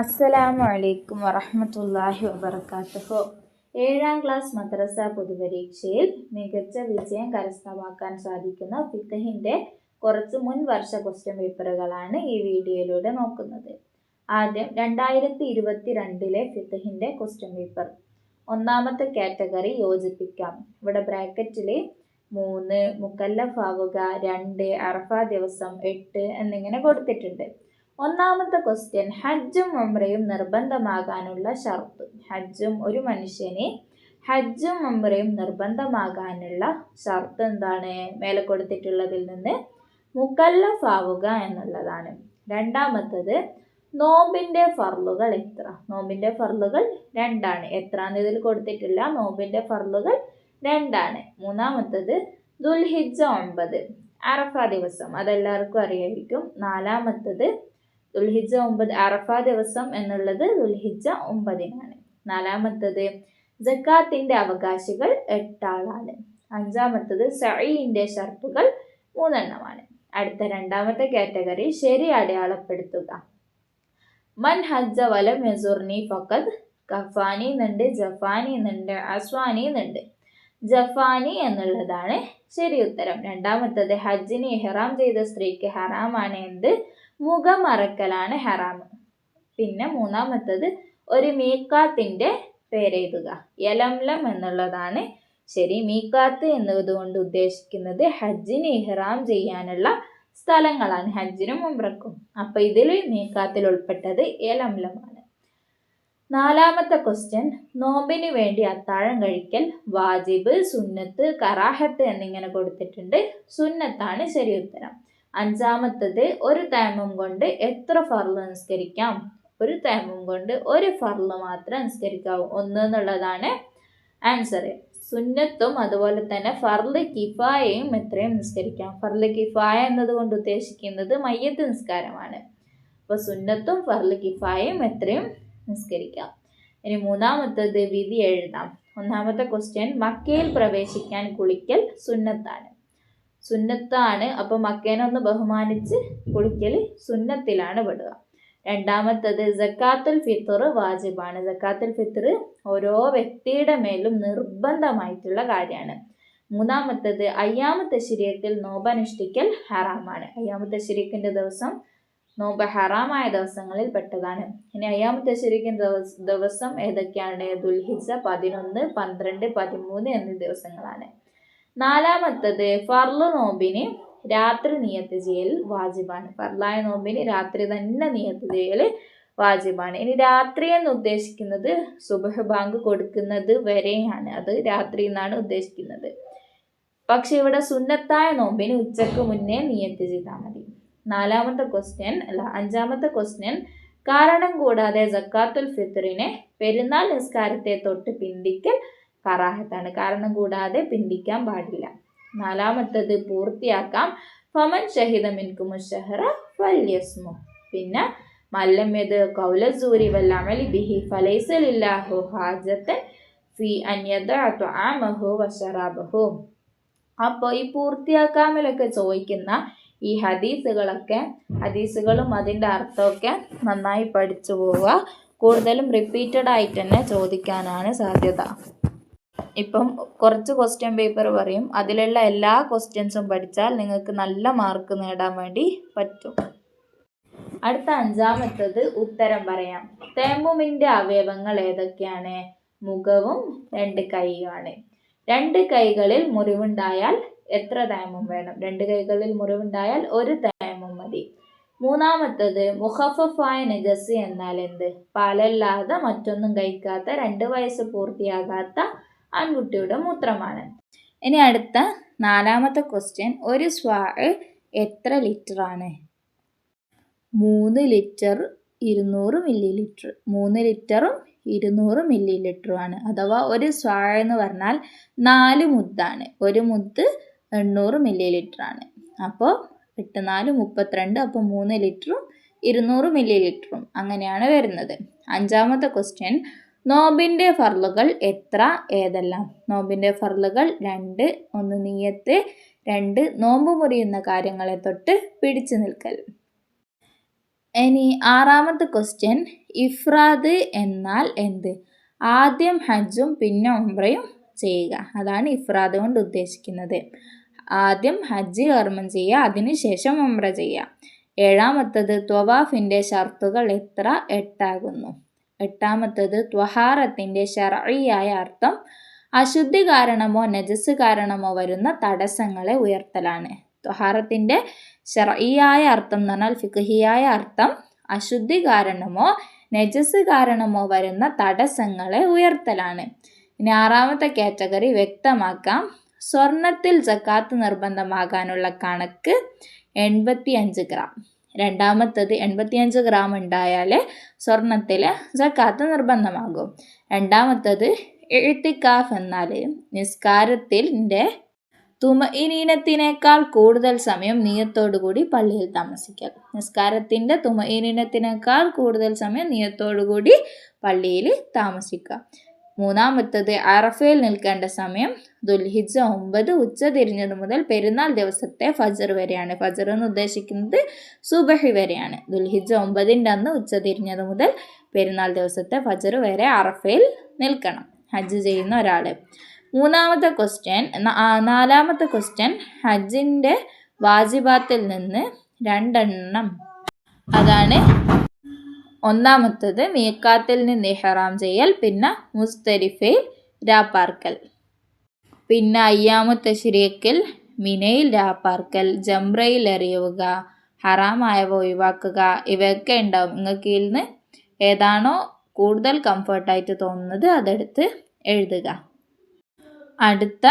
അസ്സലാമു അലൈക്കും വറഹ്മത്തുള്ളാഹി വബറകാതുഹു. ഏഴാം ക്ലാസ് മദ്രസ പൊതുപരീക്ഷയിൽ മികച്ച വിജയം കരസ്ഥമാക്കാൻ സാധിക്കുന്ന ഫിഖഹിന്റെ കുറച്ച് മുൻ വർഷ ക്വസ്റ്റ്യൻ പേപ്പറുകളാണ് ഈ വീഡിയോയിലൂടെ നോക്കുന്നത്. ആദ്യം രണ്ടായിരത്തി ഇരുപത്തി രണ്ടിലെ ഫിഖഹിന്റെ ക്വസ്റ്റ്യൻ പേപ്പർ ഒന്നാമത്തെ കാറ്റഗറി യോജിപ്പിക്കാം. ഇവിടെ ബ്രാക്കറ്റിൽ മൂന്ന് മുക്കല്ലഫാവുക രണ്ട് അറഫ ദിവസം എട്ട് എന്നിങ്ങനെ കൊടുത്തിട്ടുണ്ട്. ഒന്നാമത്തെ ക്വസ്റ്റ്യൻ ഹജ്ജും ഉംറയും നിർബന്ധമാകാനുള്ള ഷർത്ത്. ഹജ്ജും ഒരു മനുഷ്യനെ ഹജ്ജും ഉംറയും നിർബന്ധമാകാനുള്ള ഷർത്ത് എന്താണ്? മേലെ കൊടുത്തിട്ടുള്ളതിൽ നിന്ന് മുക്കല്ലഫാവുക എന്നുള്ളതാണ്. രണ്ടാമത്തത് നോമ്പിന്റെ ഫർലുകൾ എത്ര? നോമ്പിന്റെ ഫർലുകൾ രണ്ടാണ്. എത്ര ഇതിൽ കൊടുത്തിട്ടില്ല നോമ്പിന്റെ ഫർലുകൾ രണ്ടാണ്. മൂന്നാമത്തത് ദുൽഹിജ ഒമ്പത്. അറഫ ദിവസം അതെല്ലാവർക്കും അറിയായിരിക്കും. നാലാമത്തത് ദുൽഹിജ്ജ ഒമ്പത് അറഫ ദിവസം എന്നുള്ളത് ദുൽഹിജ ഒമ്പതിനാണ്. നാലാമത്തത് ജക്കാത്തിന്റെ അവകാശികൾ എട്ടാളാണ്. അഞ്ചാമത്തത് സഈന്റെ ഷർപ്പുകൾ മൂന്നെണ്ണമാണ്. അടുത്ത രണ്ടാമത്തെ കാറ്റഗറി ശരി അടയാളപ്പെടുത്തുക. മൻ ഹജ്ജ വലം യസുർനി ഫക്കത് കഫാനി എന്നുണ്ട് ജഫാനി എന്നുണ്ട് അസ്വാനി എന്നുണ്ട്. ജഫാനി എന്നുള്ളതാണ് ശരി ഉത്തരം. രണ്ടാമത്തത് ഹജ്ജിനെ ഇഹ്റാം ചെയ്ത സ്ത്രീക്ക് ഹറാമാണ് എന്ത്? മുഖം മറക്കലാണ് ഹറാം പിന്നെ മൂന്നാമത്തത് ഒരു മീക്കാത്തിന്റെ പേരെഴുതുക യലംലം എന്നുള്ളതാണ് ശരി. മീക്കാത്ത് എന്നതുകൊണ്ട് ഉദ്ദേശിക്കുന്നത് ഹജ്ജിന് ഇഹ്റാം ചെയ്യാനുള്ള സ്ഥലങ്ങളാണ്. ഹജ്ജിനും ഉംറക്കും അപ്പോൾ ഇതിൽ മീക്കാത്തിൽ ഉൾപ്പെട്ടത് യലംലമാണ്. നാലാമത്തെ ക്വസ്റ്റ്യൻ നോമ്പിന് വേണ്ടി അത്താഴം കഴിക്കൽ വാജിബ് സുന്നത്ത് കറാഹത്ത് എന്നിങ്ങനെ കൊടുത്തിട്ടുണ്ട്. സുന്നത്താണ് ശരി ഉത്തരം. അഞ്ചാമത്തത് ഒരു തേമം കൊണ്ട് എത്ര ഫർൾ നിസ്കരിക്കാം ഒരു തേമം കൊണ്ട് ഒരു ഫർൾ മാത്രം നിസ്കരിക്കാവൂ ഒന്ന് എന്നുള്ളതാണ് ആൻസർ സുന്നത്തും അതുപോലെ തന്നെ ഫർൾ കിഫായയും എത്രയും നിസ്കരിക്കാം ഫർൾ കിഫായ എന്നതുകൊണ്ട് ഉദ്ദേശിക്കുന്നത് മയ്യത്ത് നിസ്കാരമാണ്. അപ്പോൾ സുന്നത്തും ഫർൾ കിഫായയും എത്രയും നിസ്കരിക്കാം ഇനി മൂന്നാമത്തത് വിധി എഴുതാം. ഒന്നാമത്തെ ക്വസ്റ്റ്യൻ മക്കയിൽ പ്രവേശിക്കാൻ കുളിക്കൽ സുന്നത്താണ്. സുന്നത്താണ്. അപ്പോൾ മക്കേനെ ഒന്ന് ബഹുമാനിച്ച് കുളിക്കൽ സുന്നത്തിലാണ് പെടുക. രണ്ടാമത്തത് ജക്കാത്തുൽ ഫിത്തർ വാജിബാണ്. ജക്കാത്തുൽ ഫിത്തർ ഓരോ വ്യക്തിയുടെ മേലും നിർബന്ധമായിട്ടുള്ള കാര്യമാണ്. മൂന്നാമത്തത് അയ്യാമത്തെ ശരീരത്തിൽ നോമ്പനുഷ്ഠിക്കൽ ഹറാമാണ്. അയ്യാമത്തെ ശരീരത്തിന്റെ ദിവസം നോമ്പ് ഹറാമായ ദിവസങ്ങളിൽ പെട്ടതാണ്. ഇനി അയ്യാമത്തെ ശരിക്കും ദിവസം ഏതൊക്കെയാണ്? ദുൽഹിജ പതിനൊന്ന് പന്ത്രണ്ട് പതിമൂന്ന് എന്നീ ദിവസങ്ങളാണ്. നാലാമത്തത് ഫർൾ നോമ്പിന് രാത്രി നിയത്ത് ചെയ്യൽ വാജിബാണ്. ഫർലായ നോമ്പിന് രാത്രി തന്നെ നിയത്ത് ചെയ്യൽ വാജിബാണ്. ഇനി രാത്രി എന്ന് ഉദ്ദേശിക്കുന്നത് സുബഹ് ബാങ്ക് കൊടുക്കുന്നത് വരെയാണ്. അത് രാത്രി എന്നാണ് ഉദ്ദേശിക്കുന്നത്. പക്ഷെ ഇവിടെ സുന്നത്തായ നോമ്പിന് ഉച്ചയ്ക്ക് മുന്നേ നിയത്ത് ചെയ്താൽ മതി. നാലാമത്തെ ക്വസ്റ്റ്യൻ അല്ല അഞ്ചാമത്തെ ക്വസ്റ്റ്യൻ കാരണം കൂടാതെ ജക്കാത്തുൽ ഫിത്തറിനെ പെരുന്നാൾ നിസ്കാരത്തെ തൊട്ട് പിന്തിക്കൽ കറാഹത്താണ്. കാരണം കൂടാതെ പിന്തിക്കാൻ പാടില്ല. നാലാമത്തത് പൂർത്തിയാക്കാം. ഫമൻ ഷഹിദ മിൻകുമു ഷഹറ ഫല്യസ്മു. പിന്നെ മല്ലമ്യത് കൗലസൂരി വല്ലമലി ബിഹി ഫലൈസലില്ലാഹു ഹാജത്തൻ ഫി അന്യത ആമഹു വഷറാബഹു അപ്പോൾ ഈ പൂർത്തിയാക്കാമലൊക്കെ ചോദിക്കുന്ന ഈ ഹദീസുകളൊക്കെ ഹദീസുകളും അതിന്റെ അർത്ഥമൊക്കെ നന്നായി പഠിച്ചു പോവുക. കൂടുതലും റിപ്പീറ്റഡ് ആയിട്ട് തന്നെ ചോദിക്കാനാണ് സാധ്യത. ഇപ്പം കുറച്ച് ക്വസ്റ്റ്യൻ പേപ്പർ പറയും. അതിലുള്ള എല്ലാ ക്വസ്റ്റ്യൻസും പഠിച്ചാൽ നിങ്ങൾക്ക് നല്ല മാർക്ക് നേടാൻ വേണ്ടി പറ്റും. അടുത്ത അഞ്ചാമത്തത് ഉത്തരം പറയാം. തേമുമിന്റെ അവയവങ്ങൾ ഏതൊക്കെയാണ്? മുഖവും രണ്ട് കൈയുമാണ്. രണ്ട് കൈകളിൽ മുറിവുണ്ടായാൽ എത്ര തേമ്പും വേണം? രണ്ട് കൈകളിൽ മുറിവുണ്ടായാൽ ഒരു തേമ്പും മതി. മൂന്നാമത്തത് മുഹഫഫായ നജസ് എന്നാൽ എന്ത്? പാലല്ലാതെ മറ്റൊന്നും കഴിക്കാത്ത രണ്ട് വയസ്സ് പൂർത്തിയാകാത്ത ആൺകുട്ടിയുടെ മൂത്രമാണ്. ഇനി അടുത്ത നാലാമത്തെ ക്വസ്റ്റ്യൻ ഒരു സ്വാ എത്ര ലിറ്റർ ആണ്? മൂന്ന് ലിറ്റർ ഇരുന്നൂറ് മില്ലി ലിറ്റർ മൂന്ന് ലിറ്ററും ഇരുന്നൂറ് മില്ലി ലിറ്ററുമാണ് അഥവാ ഒരു സ്വാ എന്ന് പറഞ്ഞാൽ നാല് മുദ്ദാണ്. ഒരു മുദ്ദ് എണ്ണൂറ് മില്ലി ലിറ്റർ ആണ്. അപ്പോൾ എട്ട് നാല് മുപ്പത്തിരണ്ട് അപ്പോൾ മൂന്ന് ലിറ്ററും ഇരുന്നൂറ് മില്ലി ലിറ്ററും അങ്ങനെയാണ് വരുന്നത്. അഞ്ചാമത്തെ ക്വസ്റ്റ്യൻ നോമ്പിന്റെ ഫർലുകൾ എത്ര? ഏതെല്ലാം? നോമ്പിന്റെ ഫർലുകൾ രണ്ട് ഒന്ന് നീയത്ത് രണ്ട് നോമ്പ് മുറിയുന്ന കാര്യങ്ങളെ തൊട്ട് പിടിച്ചു നിൽക്കൽ. ഇനി ആറാമത്തെ ക്വസ്റ്റ്യൻ ഇഫ്രാദ് എന്നാൽ എന്ത്? ആദ്യം ഹജ്ജും പിന്നെ ഉംറയും ചെയ്യുക. അതാണ് ഇഫ്രാദ് കൊണ്ട് ഉദ്ദേശിക്കുന്നത്. ആദ്യം ഹജ്ജ് കർമ്മം ചെയ്യുക അതിനുശേഷം ഉംറ ചെയ്യുക. ഏഴാമത്തത് ത്വവാഫിന്റെ ഷർത്തുകൾ എത്ര? എട്ടാകുന്നു. എട്ടാമത്തത് ത്വഹാറത്തിന്റെ ഷറയായ അർത്ഥം അശുദ്ധി കാരണമോ നജസ് കാരണമോ വരുന്ന തടസ്സങ്ങളെ ഉയർത്തലാണ്. ത്വഹാറത്തിന്റെ ഷറയായ അർത്ഥം എന്ന് പറഞ്ഞാൽ ഫിഖഹിയായ അർത്ഥം അശുദ്ധി കാരണമോ നജസ് കാരണമോ വരുന്ന തടസ്സങ്ങളെ ഉയർത്തലാണ്. ഇനി ആറാമത്തെ കാറ്റഗറി വ്യക്തമാക്കാം. സ്വർണത്തിൽ ജക്കാത്ത് നിർബന്ധമാകാനുള്ള കണക്ക് എൺപത്തി അഞ്ച് ഗ്രാം. രണ്ടാമത്തത് എൺപത്തിയഞ്ച് ഗ്രാം ഉണ്ടായാൽ സ്വർണത്തിൽ ജക്കാത്ത് നിർബന്ധമാകും. രണ്ടാമത്തത് എഴുത്തിക്കാഫ് എന്നാൽ നിസ്കാരത്തിന്റെ തുമഇനീനത്തിനേക്കാൾ കൂടുതൽ സമയം നിയത്തോടുകൂടി പള്ളിയിൽ താമസിക്കുക നിസ്കാരത്തിന്റെ തുമഇനീനത്തിനേക്കാൾ കൂടുതൽ സമയം നിയത്തോടുകൂടി പള്ളിയിൽ താമസിക്കുക മൂന്നാമത്തത് അറഫയിൽ നിൽക്കേണ്ട സമയം ദുൽഹിജ ഒമ്പത് ഉച്ച തിരിഞ്ഞത് മുതൽ പെരുന്നാൾ ദിവസത്തെ ഫജർ വരെയാണ്. ഫജർ എന്ന് ഉദ്ദേശിക്കുന്നത് സുബഹി വരെയാണ്. ദുൽഹിജ ഒമ്പതിന്റെ അന്ന് ഉച്ച തിരിഞ്ഞത് മുതൽ പെരുന്നാൾ ദിവസത്തെ ഫജർ വരെ അറഫയിൽ നിൽക്കണം. ഹജ്ജ് ചെയ്യുന്ന ഒരാൾ. മൂന്നാമത്തെ ക്വസ്റ്റ്യൻ നാലാമത്തെ ക്വസ്റ്റ്യൻ ഹജ്ജിന്റെ വാജിബാത്തിൽ നിന്ന് രണ്ടെണ്ണം. അതാണ് ഒന്നാമത്തത് മീക്കാത്തിൽ നിന്ന് ഇഹ്റാം ചെയ്യൽ പിന്നെ മുസ്തരിഫയിൽ രാപ്പാർക്കൽ. പിന്നെ അയ്യാമത്തെ ശരിയക്കൽ മിനയിൽ രാപ്പാർക്കൽ ജംറയിൽ എറിയുക ഹറാമായവ ഒഴിവാക്കുക ഇവയൊക്കെ ഉണ്ടാവും. നിങ്ങൾക്ക് നിന്ന് ഏതാണോ കൂടുതൽ കംഫർട്ടായിട്ട് തോന്നുന്നത് അതെടുത്ത് എഴുതുക. അടുത്ത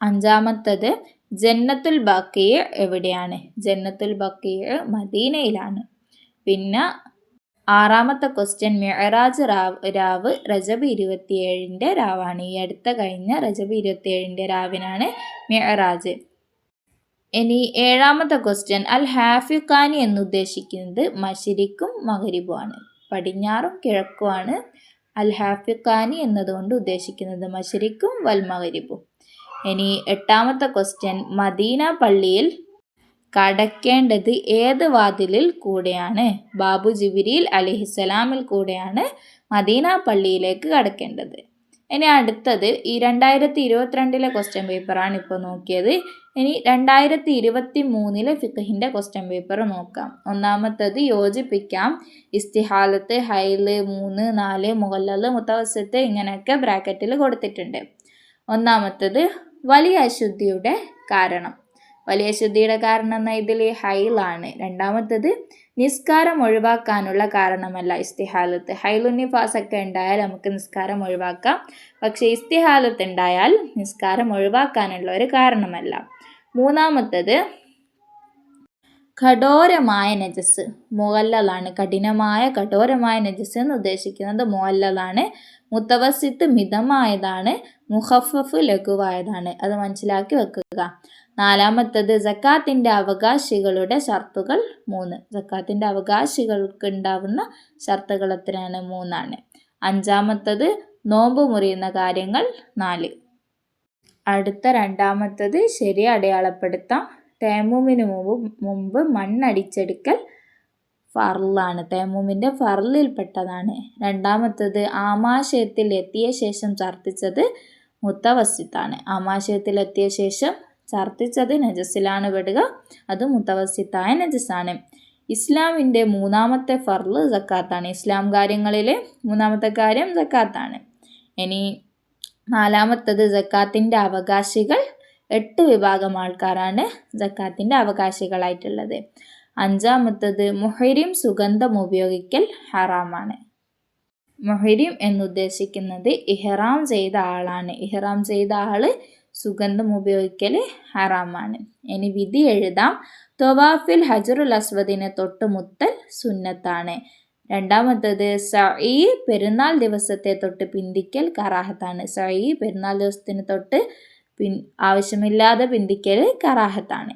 അഞ്ചാമത്തത് ജന്നത്തുൽ ബക്കീർ എവിടെയാണ്? ജന്നത്തുൽ ബക്കീർ മദീനയിലാണ്. പിന്നെ ആറാമത്തെ ക്വസ്റ്റ്യൻ മെഹറാജ് രാവ് രാവ് റജബ് ഇരുപത്തിയേഴിന്റെ രാവാണ്. ഈ അടുത്ത കഴിഞ്ഞ റജബ് ഇരുപത്തിയേഴിന്റെ രാവിനാണ് മെഹറാജ് ഇനി ഏഴാമത്തെ ക്വസ്റ്റ്യൻ അൽ ഹാഫിഖാനി എന്നുദ്ദേശിക്കുന്നത് മഷിരിക്കും മകരിബുമാണ് പടിഞ്ഞാറും കിഴക്കുമാണ് അൽ ഹാഫിഖാനി എന്നതുകൊണ്ട് ഉദ്ദേശിക്കുന്നത് മഷരിക്കും വൽ മകരിബും ഇനി എട്ടാമത്തെ ക്വസ്റ്റ്യൻ മദീന പള്ളിയിൽ കടക്കേണ്ടത് ഏത് വാതിലിൽ കൂടെയാണ്? ബാബു ജിബിരിയിൽ അലിഹിസലാമിൽ കൂടെയാണ് മദീന പള്ളിയിലേക്ക് കടക്കേണ്ടത്. ഇനി അടുത്തത് ഈ രണ്ടായിരത്തി ഇരുപത്തിരണ്ടിലെ ക്വസ്റ്റ്യൻ പേപ്പറാണ് ഇപ്പോൾ നോക്കിയത്. ഇനി രണ്ടായിരത്തി ഇരുപത്തി മൂന്നിലെ ഫിഖഹിന്റെ ക്വസ്റ്റ്യൻ പേപ്പർ നോക്കാം. ഒന്നാമത്തത് യോജിപ്പിക്കാം. ഇസ്തിഹാലത്ത് ഹൈൽ മൂന്ന് നാല് മുഹല്ലല് മുത്തവസത്ത് ഇങ്ങനെയൊക്കെ ബ്രാക്കറ്റിൽ കൊടുത്തിട്ടുണ്ട്. ഒന്നാമത്തത് വലിയ അശുദ്ധിയുടെ കാരണം. വലിയ ശുദ്ധിയുടെ കാരണം എന്ന ഇതിൽ ഹൈലാണ്. രണ്ടാമത്തത് നിസ്കാരം ഒഴിവാക്കാനുള്ള കാരണമല്ല ഇസ്തിഹാലത്ത്. ഹൈലുന്നിഫാസ് ഒക്കെ ഉണ്ടായാൽ നമുക്ക് നിസ്കാരം ഒഴിവാക്കാം. പക്ഷേ ഇസ്തിഹാലത്ത് ഉണ്ടായാൽ നിസ്കാരം ഒഴിവാക്കാനുള്ള ഒരു കാരണമല്ല. മൂന്നാമത്തത് കഠോരമായ നജസ് മുഹല്ലലാണ് കഠിനമായ കഠോരമായ നജസ് എന്ന് ഉദ്ദേശിക്കുന്നത് മുഹല്ലലാണ്. മുത്തവസിത്ത് മിതമായതാണ് മുഹഫഫ് ലഘുവായതാണ്. അത് മനസ്സിലാക്കി വെക്കുക. നാലാമത്തത് ജക്കാത്തിന്റെ അവകാശികളുടെ ഷർത്തുകൾ മൂന്ന്. ജക്കാത്തിന്റെ അവകാശികൾക്ക് ഉണ്ടാവുന്ന ഷർത്തുകൾ എത്രയാണ്? മൂന്നാണ്. അഞ്ചാമത്തത് നോമ്പ് മുറിയുന്ന കാര്യങ്ങൾ നാല്. അടുത്ത രണ്ടാമത്തത് ശരി അടയാളപ്പെടുത്താം. തേമുമിന് മുമ്പ് മുമ്പ് മണ്ണടിച്ചെടുക്കൽ ഫർലാണ് തേമുമിന്റെ ഫർലിൽപ്പെട്ടതാണ് രണ്ടാമത്തത് ആമാശയത്തിൽ എത്തിയ ശേഷം ചർത്തിച്ചത് മുത്തവസിത്താണ്. ആമാശയത്തിൽ എത്തിയ ശേഷം ചർത്തിച്ചത് നജസ്സിലാണ് പെടുക. അത് മുത്തവസിത്തായ നജസ്സാണ്. ഇസ്ലാമിന്റെ മൂന്നാമത്തെ ഫർൾ സക്കാത്താണ്. ഇസ്ലാം കാര്യങ്ങളിൽ മൂന്നാമത്തെ കാര്യം സക്കാത്താണ്. ഇനി നാലാമത്തത് ജക്കാത്തിന്റെ അവകാശികൾ എട്ട് വിഭാഗം ആൾക്കാരാണ് ജക്കാത്തിന്റെ അവകാശികളായിട്ടുള്ളത്. അഞ്ചാമത്തത് മുഹരിം സുഗന്ധം ഉപയോഗിക്കൽ ഹറാമാണ്. മുഹരിം എന്നുദ്ദേശിക്കുന്നത് ഇഹ്റാം ചെയ്ത ആളാണ്. ഇഹ്റാം ചെയ്ത ആൾ സുഗന്ധം ഉപയോഗിക്കൽ ഹറാമാണ്. ഇനി വിധി എഴുതാം. തൊവാഫിൽ ഹജറുൽ അസ്വദിനെ തൊട്ടുമുത്തൽ സുന്നത്താണ്. രണ്ടാമത്തത് സഈ പെരുന്നാൾ ദിവസത്തെ തൊട്ട് പിന്തിക്കൽ കറാഹത്താണ്. സഈ പെരുന്നാൾ ദിവസത്തിന് തൊട്ട് പിൻ ആവശ്യമില്ലാതെ പിന്തിക്കൽ കറാഹത്താണ്.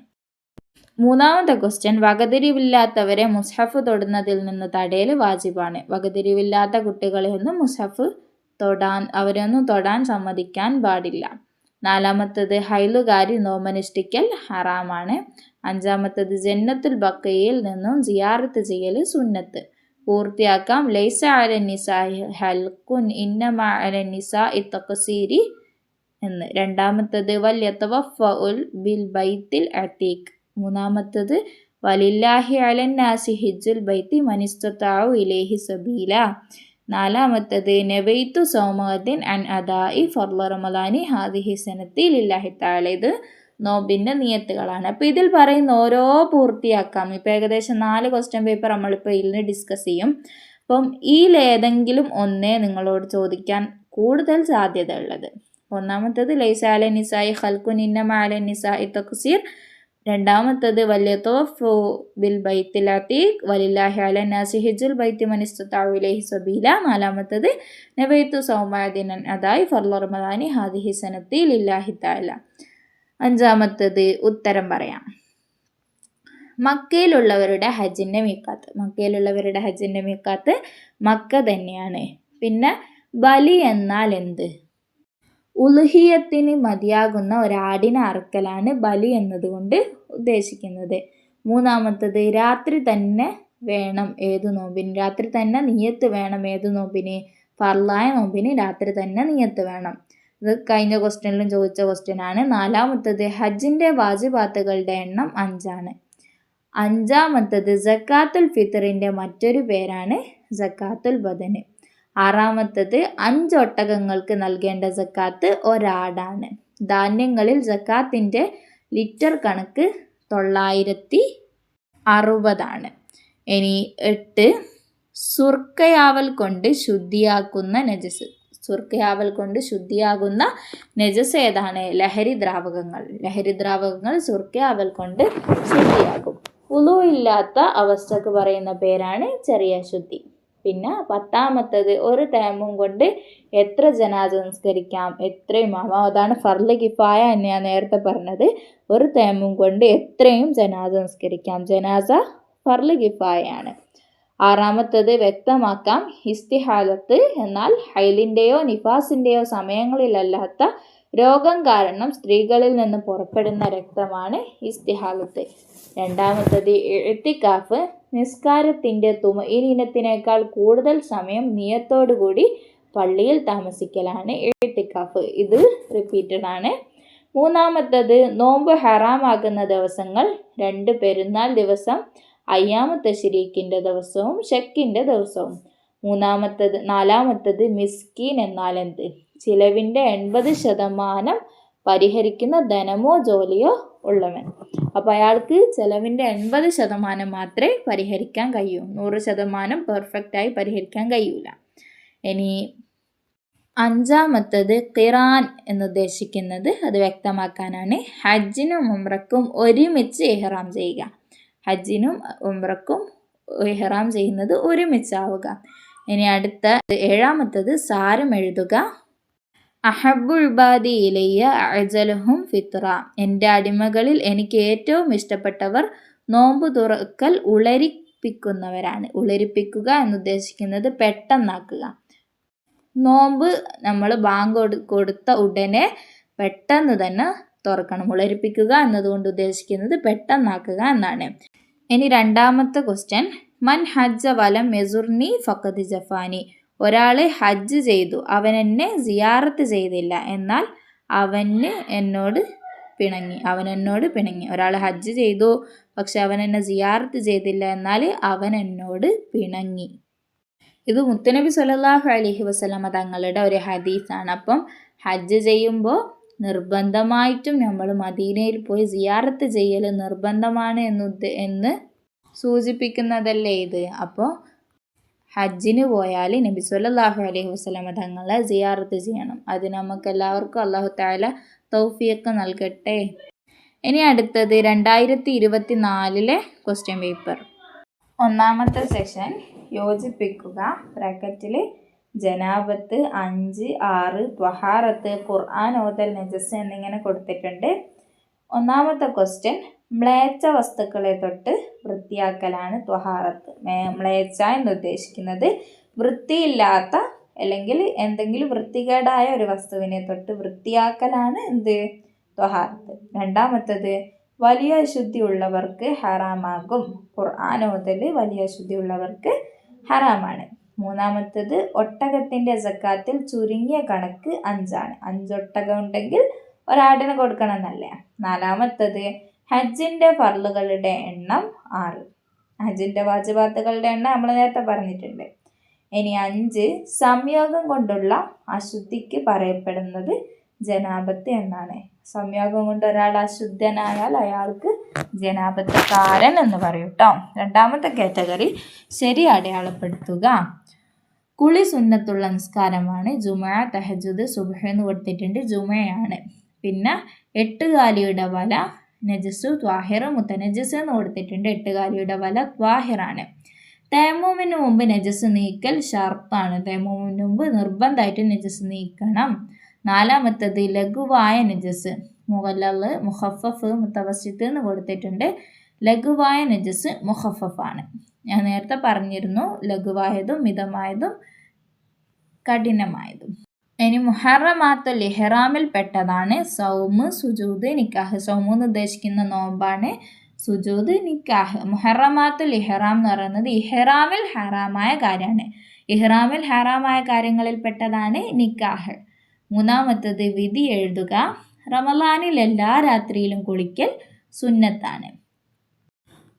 മൂന്നാമത്തെ ക്വസ്റ്റ്യൻ വകതിരിവില്ലാത്തവരെ മുസ്ഹഫ് തൊടുന്നതിൽ നിന്ന് തടയൽ വാജിബാണ്. വകതിരിവില്ലാത്ത കുട്ടികളെ ഒന്നും മുസ്ഹഫ് തൊടാൻ അവരൊന്നും തൊടാൻ സമ്മതിക്കാൻ പാടില്ല. നാലാമത്തത് ഹൈലുകാരി നോമനുഷ്ഠിക്കൽ ഹറാമാണ്. അഞ്ചാമത്തത് ജന്നത്തുൽ ബക്കയിൽ നിന്നും ജിയാറത്ത് ചെയ്യൽ സുന്നത്ത്. പൂർത്തിയാക്കാം. ലൈസ അല നിസ ഹൽക്കുൻ ഇന്നമ അല നിസ തഖസീരി എന്ന്. രണ്ടാമത്തത് വല്യത്തവഫഉൽ ബിൽ ബൈത്തിൽ അത്തീഖ് മൂന്നാമത്തത് വലില്ലാഹി അലന്നാസി ഹിജുൽ ബൈത്തി മനിസ്തത്താവു ഇലേഹി സബീല. നാലാമത്തത് നബൈത്തു സൗമദ്ദീൻ അൻ അദായി ഫർല റമദാനി ഹാദിഹി സനത്തി ലില്ലാഹി താല ഇത് നിയത്തുകളാണ്. അപ്പോൾ ഇതിൽ പറയുന്ന ഓരോ പൂർത്തിയാക്കാം. ഇപ്പോൾ ഏകദേശം നാല് ക്വസ്റ്റ്യൻ പേപ്പർ നമ്മളിപ്പോൾ ഇതിൽ ഡിസ്കസ് ചെയ്യും. അപ്പം ഇതിലേതെങ്കിലും ഒന്നേ നിങ്ങളോട് ചോദിക്കാൻ കൂടുതൽ സാധ്യത ഉള്ളത് ഒന്നാമത്തത് ലൈസ അല നിസായി ഖൽക്കുൻ നിന്നമ അല നിസായി തക്സീർ. രണ്ടാമത്തത് വലിയ തോഫു ബിൽ ബൈത്തിൽ അതീഖ് വലില്ലാഹി അല നാസി ഹിജുൽ ബൈത്തി മനിസ്തുത്താവിലേഹി സബീല. നാലാമത്തത് നബൈത്തു സൗമാദിനൻ അതായി ഫർല റമദാനി ഹാദിഹി സനത്തി ലില്ലാഹി താല അഞ്ചാമത്തത് ഉത്തരം പറയാം. മക്കയിലുള്ളവരുടെ ഹജ്ജിന്റെ മീക്കാത്ത് മക്കയിലുള്ളവരുടെ ഹജ്ജിന്റെ മീക്കാത്ത് മക്ക തന്നെയാണ്. പിന്നെ ബലി എന്നാൽ എന്ത്? ഉലുഹിയത്തിന് മതിയാകുന്ന ഒരാടിനെ അറുക്കലാണ് ബലി എന്നതുകൊണ്ട് ഉദ്ദേശിക്കുന്നത്. മൂന്നാമത്തത് രാത്രി തന്നെ വേണം ഏത് നോമ്പിന്. രാത്രി തന്നെ നീയത്ത് വേണം ഏത് നോമ്പിന്? ഫർലായ നോമ്പിന് രാത്രി തന്നെ നീയത്ത് വേണം. ഇത് കഴിഞ്ഞ ക്വസ്റ്റ്യനിലും ചോദിച്ച ക്വസ്റ്റ്യൻ ആണ് നാലാമത്തത് ഹജ്ജിന്റെ വാജിബാത്തുകളുടെ എണ്ണം അഞ്ചാണ്. അഞ്ചാമത്തത് ജക്കാത്തുൽ ഫിത്തറിന്റെ മറ്റൊരു പേരാണ് ജക്കാത്തുൽ ബദന്. ആറാമത്തത് അഞ്ച് ഒട്ടകങ്ങൾക്ക് നൽകേണ്ട ജക്കാത്ത് ഒരാടാണ്. ധാന്യങ്ങളിൽ ജക്കാത്തിന്റെ ലിറ്റർ കണക്ക് തൊള്ളായിരത്തി അറുപതാണ്. ഇനി എട്ട് സുർക്കയാവൽ കൊണ്ട് ശുദ്ധിയാക്കുന്ന നജസ് സുർക്കയാവൽ കൊണ്ട് ശുദ്ധിയാകുന്ന നജസ് ഏതാണ്? ലഹരി ദ്രാവകങ്ങൾ. ലഹരി ദ്രാവകങ്ങൾ സുർക്കയാവൽ കൊണ്ട് ശുദ്ധിയാകും. ഉളു ഇല്ലാത്ത അവസ്ഥക്ക് പറയുന്ന പേരാണ് ചെറിയ ശുദ്ധി. പിന്നെ പത്താമത്തത് ഒരു ടൈമും കൊണ്ട് എത്ര ജനാസ സംസ്കരിക്കാം എത്രയും ആവാം. അതാണ് ഫർല കിഫായ എന്ന് ഞാൻ നേരത്തെ പറഞ്ഞത്. ഒരു ടൈമും കൊണ്ട് എത്രയും ജനാസ സംസ്കരിക്കാം. ജനാസ ഫർല കിഫായാണ് ആറാമത്തത് വ്യക്തമാക്കാം. ഇസ്തിഹാലത്ത് എന്നാൽ ഹൈലിന്റെയോ നിഫാസിന്റെയോ സമയങ്ങളിലല്ലാത്ത രോഗം കാരണം സ്ത്രീകളിൽ നിന്ന് പുറപ്പെടുന്ന രക്തമാണ് ഇസ്തിഹാലത്ത് രണ്ടാമത്തത് എഴുത്തിക്കാഫ് നിസ്കാരത്തിന്റെ തുമയിനത്തിനേക്കാൾ കൂടുതൽ സമയം നിയത്തോടുകൂടി പള്ളിയിൽ താമസിക്കലാണ് എഴുത്തിക്കാഫ് ഇത് റിപ്പീറ്റഡ് ആണ്. മൂന്നാമത്തത് നോമ്പ് ഹറാമാകുന്ന ദിവസങ്ങൾ രണ്ട് പെരുന്നാൾ ദിവസം അയ്യാമത്തെ ശരീക്കിന്റെ ദിവസവും ഷെക്കിന്റെ ദിവസവും. മൂന്നാമത്തത് നാലാമത്തത് മിസ്കീൻ എന്നാൽ എന്ത്? ചിലവിന്റെ എൺപത് ശതമാനം പരിഹരിക്കുന്ന ധനമോ ജോലിയോ ഉള്ളവൻ. അപ്പോൾ അയാൾക്ക് ചിലവിന്റെ എൺപത് ശതമാനം മാത്രമേ പരിഹരിക്കാൻ കഴിയൂ. നൂറ് ശതമാനം പെർഫെക്റ്റായി പരിഹരിക്കാൻ കഴിയൂല. ഇനി അഞ്ചാമത്തത് ഖിറാൻ എന്നുദ്ദേശിക്കുന്നത് അത് വ്യക്തമാക്കാനാണ്. ഹജ്ജിനും ഉമ്രക്കും ഒരുമിച്ച് ഇഹ്റാം ചെയ്യുക. ഹജ്ജിനും ഉമ്രക്കും ഇഹ്റാം ചെയ്യുന്നത് ഒരുമിച്ചാവുക. ഇനി അടുത്ത ഏഴാമത്തത് സാരം എഴുതുക. അഹബുൾബാദി ഇലയ്യ അജലഹും ഫിത്ര. എന്റെ അടിമകളിൽ എനിക്ക് ഏറ്റവും ഇഷ്ടപ്പെട്ടവർ നോമ്പ് തുറക്കൽ ഉളരിപ്പിക്കുന്നവരാണ്. ഉളരിപ്പിക്കുക എന്നുദ്ദേശിക്കുന്നത് പെട്ടെന്നാക്കുക. നോമ്പ് നമ്മൾ ബാങ്ക് കൊടുത്ത ഉടനെ പെട്ടെന്ന് തന്നെ തുറക്കണം. ഉളരിപ്പിക്കുക എന്നതുകൊണ്ട് ഉദ്ദേശിക്കുന്നത് പെട്ടെന്നാക്കുക എന്നാണ്. ഇനി രണ്ടാമത്തെ ക്വസ്റ്റ്യൻ മൻ ഹജ്ജ വലം മെസുർനി ഫക്കത് ജഫാനി. ഒരാൾ ഹജ്ജ് ചെയ്തു. അവൻ എന്നെ സിയാറത്ത് ചെയ്തില്ല. എന്നാൽ അവന് എന്നോട് പിണങ്ങി. അവൻ എന്നോട് പിണങ്ങി. ഒരാൾ ഹജ്ജ് ചെയ്തു. പക്ഷെ അവൻ എന്നെ സിയാറത്ത് ചെയ്തില്ല. എന്നാൽ അവൻ എന്നോട് പിണങ്ങി. ഇത് മുത്തനബി സലാഹു അലഹി വസ്ലമ തങ്ങളുടെ ഒരു ഹദീസാണ്. അപ്പം ഹജ്ജ് ചെയ്യുമ്പോൾ നിർബന്ധമായിട്ടും നമ്മൾ മദീനയിൽ പോയി സിയാറത്ത് ചെയ്യൽ നിർബന്ധമാണ് എന്ന് എന്ന് സൂചിപ്പിക്കുന്നതല്ലേ ഇത്? അപ്പോൾ ഹജ്ജിന് പോയാൽ നബി സല്ലല്ലാഹു അലൈഹി വസ്ലമ തങ്ങളെ സിയാറത്ത് ചെയ്യണം. അത് നമുക്ക് എല്ലാവർക്കും അള്ളാഹു താല തൗഫിയൊക്കെ നൽകട്ടെ. ഇനി അടുത്തത് രണ്ടായിരത്തി ഇരുപത്തി നാലിലെ ക്വസ്റ്റ്യൻ പേപ്പർ ഒന്നാമത്തെ സെഷൻ യോജിപ്പിക്കുക. ബ്രാക്കറ്റിൽ ജനാബത്ത് അഞ്ച് ആറ് ത്വഹാറത്ത് ഖുർആൻ ഓതൽ നജസ് എന്നിങ്ങനെ കൊടുത്തിട്ടുണ്ട്. ഒന്നാമത്തെ ക്വസ്റ്റ്യൻ മ്ലേച്ഛ വസ്തുക്കളെ തൊട്ട് വൃത്തിയാക്കലാണ് ത്വഹാറത്ത്. മ്ലേച്ച എന്ന് ഉദ്ദേശിക്കുന്നത് വൃത്തിയില്ലാത്ത അല്ലെങ്കിൽ എന്തെങ്കിലും വൃത്തികേടായ ഒരു വസ്തുവിനെ തൊട്ട് വൃത്തിയാക്കലാണ് എന്ത്? ത്വഹാറത്ത്. രണ്ടാമത്തത് വലിയ അശുദ്ധി ഉള്ളവർക്ക് ഹറാമാകും. ഖുർആൻ മുതൽ വലിയ അശുദ്ധി ഉള്ളവർക്ക് ഹറാമാണ്. മൂന്നാമത്തത് ഒട്ടകത്തിന്റെ ജക്കാത്തിൽ ചുരുങ്ങിയ കണക്ക് അഞ്ചാണ്. അഞ്ചൊട്ടകം ഉണ്ടെങ്കിൽ ഒരാടിന് കൊടുക്കണം എന്നല്ലേ നാലാമത്തത് ഹജ്ജിന്റെ ഫർളുകളുടെ എണ്ണം ആറ്. ഹജ്ജിന്റെ വാജബാത്തുകളുടെ എണ്ണം നമ്മൾ നേരത്തെ പറഞ്ഞിട്ടുണ്ട്. ഇനി അഞ്ച് സംയോഗം കൊണ്ടുള്ള അശുദ്ധിക്ക് പറയപ്പെടുന്നത് ജനാപത്ത് എന്നാണ്. സംയോഗം കൊണ്ട് ഒരാൾ അശുദ്ധനായാൽ അയാൾക്ക് ജനാപത്തക്കാരൻ എന്ന് പറയും കേട്ടോ രണ്ടാമത്തെ കാറ്റഗറി ശരി അടയാളപ്പെടുത്തുക. കുളി സുന്നത്തുള്ള നിസ്കാരമാണ്. ജുമ തഹജുദ് സുബഹ എന്ന് കൊടുത്തിട്ടുണ്ട്. ജുമയാണ്. പിന്നെ എട്ടുകാലിയുടെ വല നജസ്സു ത്വാഹിറ മുത്തനജസ് എന്ന് കൊടുത്തിട്ടുണ്ട് എട്ടുകാലിയുടെ വല ത്വാഹിറാണ്. തേമൂമിന് മുമ്പ് നജസ് നീക്കൽ ഷർത്താണ്. തേമൂമിന് മുമ്പ് നിർബന്ധമായിട്ട് നജസ് നീക്കണം. നാലാമത്തത് ലഘുവായ നജസ് മുഗല്ലല് മുഹഫഫ് മുത്തവസിത്ത് എന്ന് കൊടുത്തിട്ടുണ്ട്. ലഘുവായ നജസ് മുഹഫഫാണ്. ഞാൻ നേരത്തെ പറഞ്ഞിരുന്നു ലഘുവായതും മിതമായതും കഠിനമായതും. ഇനി മുഹറമാത്തുൽ ഇഹ്റാമിൽ പെട്ടതാണ് സൗമ് സുജൂദ് നിക്കാഹ്. സൗമ് ഉദ്ദേശിക്കുന്ന നോമ്പാണ് സുജൂദ് നിക്കാഹ്. മുഹറമാത്തുൽ ഇഹ്റാം എന്ന് പറയുന്നത് ഇഹ്റാമിൽ ഹറാമായ കാര്യമാണ്. ഇഹ്റാമിൽ ഹറാമായ കാര്യങ്ങളിൽ പെട്ടതാണ് നിക്കാഹ്. മൂന്നാമത്തത് വിധി എഴുതുക. റമലാനിൽ എല്ലാ രാത്രിയിലും കുളിക്കൽ സുന്നത്താണ്.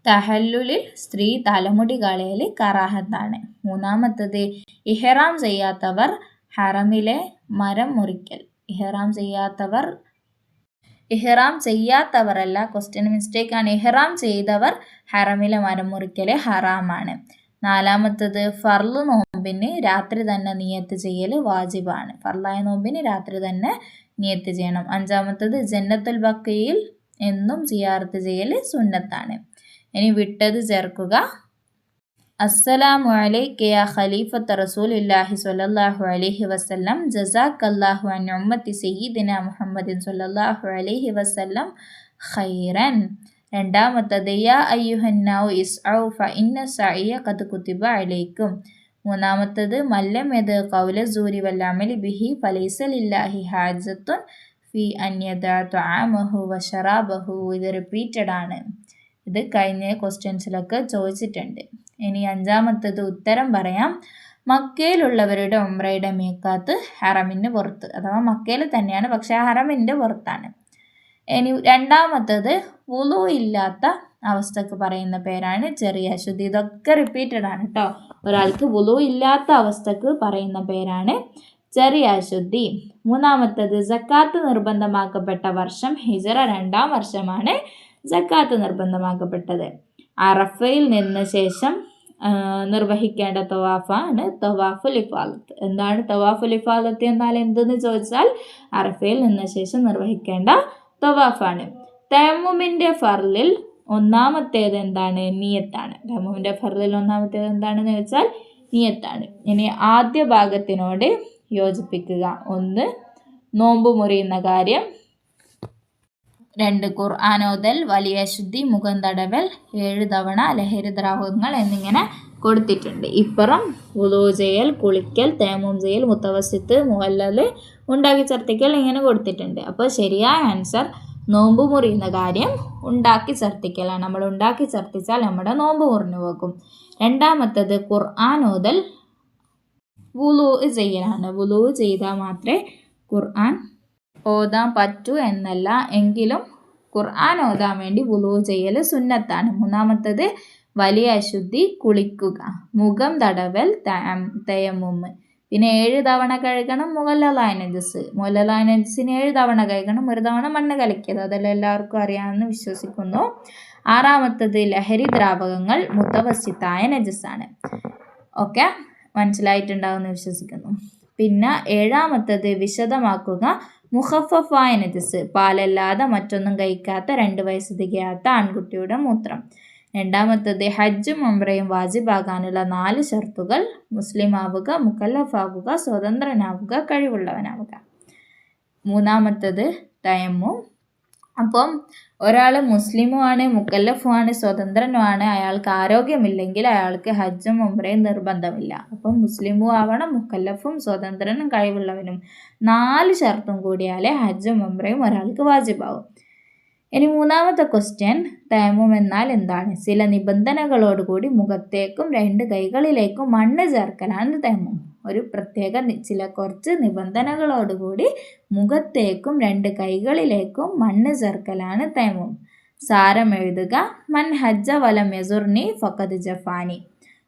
തഹല്ലുലിൽ സ്ത്രീ തലമുടി കളയൽ കറാഹത്താണ്. മൂന്നാമത്തത് ഇഹ്റാം ചെയ്യാത്തവർ ഹറമിലെ മരം മുറിക്കൽ. ഇഹ്റാം ചെയ്യാത്തവർ ഇഹ്റാം ചെയ്യാത്തവരല്ല. ക്വസ്റ്റ്യൻ മിസ്റ്റേക്ക് ആണ്. ഇഹ്റാം ചെയ്തവർ ഹറമിലെ മരം മുറിക്കൽ ഹറാമാണ്. നാലാമത്തത് ഫർൾ നോമ്പിന് രാത്രി തന്നെ നിയത്ത് ചെയ്യൽ വാജിബാണ്. ഫർലായ നോമ്പിന് രാത്രി തന്നെ നിയത്ത് ചെയ്യണം. അഞ്ചാമത്തത് ജന്നത്തുൽ ബക്കയിൽ എന്നും സിയാർത്ത് ചെയ്യൽ സുന്നത്താണ്. ഇനി വിട്ടത് ചേർക്കുക. അസ്സലാമു അലൈക യാ ഖലീഫത്ത് റസൂലില്ലാഹി സ്വല്ലല്ലാഹു അലൈഹി വസല്ലം. ജസാക്കല്ലാഹു അൻ ഉമ്മത്തി സയ്യിദിന മുഹമ്മദിൻ സ്വല്ലല്ലാഹു അലൈഹി വസല്ലം ഖൈറൻ. രണ്ടാമത്തത് യാ അയ്യുഹന്നാവു ഇസ്ഔ ഫ ഇന്ന അലൈക്കും. മൂന്നാമത്തത് മല്ലം യത് കൗല സൂരി വല്ലമലി ബിഹി ഫലൈസ ലില്ലാഹി ഹാജത്തുൻ ഫി അന്യദ ത്വാമഹു വ ഷറാബഹു. ഇത് റിപ്പീറ്റഡ് ആണ്. ഇത് കഴിഞ്ഞ ക്വസ്റ്റ്യൻസിലൊക്കെ ചോദിച്ചിട്ടുണ്ട്. ഇനി അഞ്ചാമത്തത് ഉത്തരം പറയാം. മക്കയിലുള്ളവരുടെ ഉമ്രയുടെ മേക്കാത്ത് ഹറമിന് പുറത്ത് അഥവാ മക്കയിൽ തന്നെയാണ് പക്ഷേ ഹറമിന്റെ പുറത്താണ്. ഇനി രണ്ടാമത്തത് വുളു ഇല്ലാത്ത അവസ്ഥക്ക് പറയുന്ന പേരാണ് ചെറിയ അശുദ്ധി. ഇതൊക്കെ റിപ്പീറ്റഡ് ആണ് കേട്ടോ ഒരാൾക്ക് വുളു ഇല്ലാത്ത അവസ്ഥക്ക് പറയുന്ന പേരാണ് ചെറിയ അശുദ്ധി. മൂന്നാമത്തത് ജക്കാത്ത് നിർബന്ധമാക്കപ്പെട്ട വർഷം ഹിജറ രണ്ടാം വർഷമാണ് ജക്കാത്ത് നിർബന്ധമാക്കപ്പെട്ടത്. അറഫയിൽ നിന്ന് ശേഷം നിർവഹിക്കേണ്ട തവാഫാണ് തവാഫുൽ ഇഫാലത്ത് എന്താണ് തവാഫുൽ ഇഫാലത്ത് എന്നാൽ എന്തെന്ന് ചോദിച്ചാൽ അറഫയിൽ നിന്ന ശേഷം നിർവഹിക്കേണ്ട തവാഫാണ്. തേമുമിന്റെ ഫർലിൽ ഒന്നാമത്തേത് എന്താണ്? നിയത്താണ്. തേമുമിന്റെ ഫർലിൽ ഒന്നാമത്തേത് എന്താണെന്ന് വെച്ചാൽ നിയത്താണ്. ഇനി ആദ്യ ഭാഗത്തിനോട് യോജിപ്പിക്കുക. ഒന്ന് നോമ്പ് മുറിയുന്ന കാര്യം. രണ്ട് ഖുർആാനോദൽ വലിയ ശുദ്ധി മുഖം തടവൽ ഏഴ് തവണ ലഹരി ദ്രാവകങ്ങൾ എന്നിങ്ങനെ കൊടുത്തിട്ടുണ്ട്. ഇപ്പുറം ഉദോ ചെയ്യൽ കുളിക്കൽ തേമം ചെയ്യൽ മുത്തവസിത്ത് മുഹല്ലൽ ഉണ്ടാക്കി ചർത്തിക്കൽ ഇങ്ങനെ കൊടുത്തിട്ടുണ്ട്. അപ്പോൾ ശരിയായ ആൻസർ നോമ്പ് മുറിയുന്ന കാര്യം ഉണ്ടാക്കി ചർത്തിക്കലാണ് നമ്മൾ ഉണ്ടാക്കി ചർത്തിച്ചാൽ നമ്മുടെ നോമ്പ് മുറിഞ്ഞു പോകും. രണ്ടാമത്തത് ഖുർആൻ ഓതൽ വുലു ചെയ്യലാണ്. വുലു ചെയ്താൽ മാത്രമേ ഖുർആൻ ഓതാൻ പറ്റൂ എന്നല്ല. എങ്കിലും ഖുർആൻ ഓതാൻ വേണ്ടി വുളു ചെയ്യൽ സുന്നത്താണ്. മൂന്നാമത്തത് വലിയ അശുദ്ധി കുളിക്കുക. മുഖം തടവൽ തയമുമ്മ് പിന്നെ ഏഴ് തവണ കഴുകണം മുഖലായനജസ് നജസ്. ഏഴ് തവണ കഴുകണം ഒരു തവണ മണ്ണ് കലക്കിയത്. അതെല്ലാം എല്ലാവർക്കും അറിയാമെന്ന് വിശ്വസിക്കുന്നു. ആറാമത്തത് ലഹരി ദ്രാവകങ്ങൾ മുത്തവസിത്തായ നജസ്സാണ് ഓക്കെ? മനസ്സിലായിട്ടുണ്ടാവുമെന്ന് വിശ്വസിക്കുന്നു. പിന്നെ ഏഴാമത്തത് വിശദമാക്കുക. മുഖഫഫായ നജസ് പാലല്ലാതെ മറ്റൊന്നും കഴിക്കാത്ത രണ്ട് വയസ്സ് തികയാത്ത ആൺകുട്ടിയുടെ മൂത്രം. രണ്ടാമത്തത് ഹജ്ജും ഉംറയും വാജിബാകാനുള്ള നാല് ഷർത്തുകൾ. മുസ്ലിം ആവുക മുക്കല്ലഫാവുക സ്വതന്ത്രനാവുക കഴിവുള്ളവനാവുക. മൂന്നാമത്തത് തയമ്മും അപ്പം ഒരാൾ മുസ്ലിമുമാണ് മുക്കല്ലഫുമാണ് സ്വതന്ത്രനുമാണ് അയാൾക്ക് ആരോഗ്യമില്ലെങ്കിൽ അയാൾക്ക് ഹജ്ജും ഉംറയും നിർബന്ധമില്ല. അപ്പം മുസ്ലിമും ആവണം മുക്കല്ലഫും സ്വതന്ത്രനും കഴിവുള്ളവനും. നാല് ഷർത്തും കൂടിയാലേ ഹജ്ജും ഉംറയും ഒരാൾക്ക് വാജിബാവും. ഇനി മൂന്നാമത്തെ ക്വസ്റ്റ്യൻ തേമം എന്നാൽ എന്താണ്? ചില നിബന്ധനകളോടുകൂടി മുഖത്തേക്കും രണ്ട് കൈകളിലേക്കും മണ്ണ് ചേർക്കലാണ് തേമം. ഒരു പ്രത്യേക ചില കുറച്ച് നിബന്ധനകളോടുകൂടി മുഖത്തേക്കും രണ്ട് കൈകളിലേക്കും മണ്ണ് ചേർക്കലാണ് തൈമും. സാരം എഴുതുക മൻ ഹജ്ജ വല യസുർനി ഫക്കത് ജഫാനി.